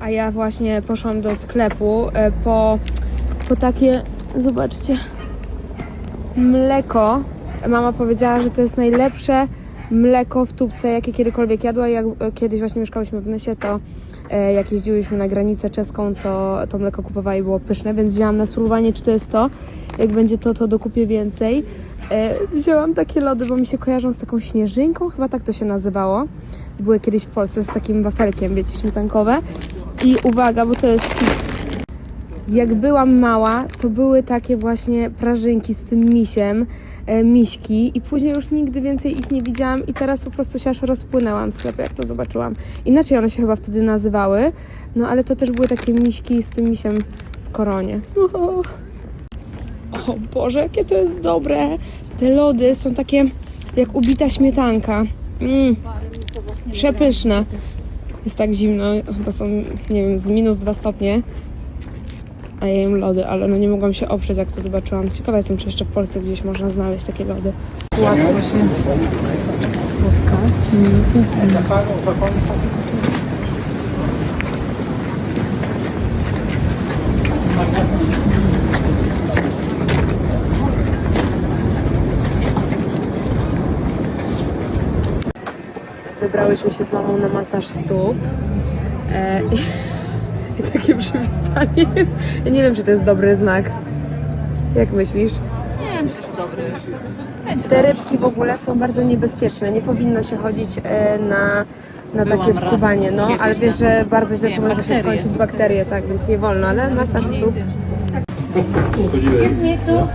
A ja właśnie poszłam do sklepu e, po, po takie, zobaczcie, mleko. Mama powiedziała, że to jest najlepsze mleko w tubce, jakie kiedykolwiek jadła. Jak e, kiedyś właśnie mieszkałyśmy w Nysie, to e, jak jeździłyśmy na granicę czeską, to to mleko kupowała i było pyszne, więc wzięłam na spróbowanie, czy to jest to. Jak będzie to, to dokupię więcej. Wzięłam takie lody, bo mi się kojarzą z taką śnieżynką, chyba tak to się nazywało. Były kiedyś w Polsce z takim wafelkiem, wiecie, śmietankowe. I uwaga, bo to jest hit. Jak byłam mała, to były takie właśnie prażynki z tym misiem, e, miśki i później już nigdy więcej ich nie widziałam i teraz po prostu się aż rozpłynęłam w sklepie, jak to zobaczyłam. Inaczej one się chyba wtedy nazywały, no ale to też były takie miśki z tym misiem w koronie. O Boże, jakie to jest dobre! Te lody są takie jak ubita śmietanka. Mm, przepyszne. Jest tak zimno, chyba są, nie wiem, z minus 2 stopnie. A ja jem lody, ale no nie mogłam się oprzeć, jak to zobaczyłam. Ciekawa jestem, czy jeszcze w Polsce gdzieś można znaleźć takie lody. Łatwo się spotkać. Wybrałyśmy się z mamą na masaż stóp. E, i, I takie przywitanie jest. Ja nie wiem, czy to jest dobry znak. Jak myślisz? Nie wiem, czy jest dobry. Będzie Te rybki w ogóle są bardzo niebezpieczne. Nie powinno się chodzić e, na, na Byłam takie raz skubanie, no, kiedyś ale wiesz, że bardzo źle Nie, to może się bakterie. skończyć bakterie, tak, więc nie wolno, ale masaż stóp. Jest mi tu.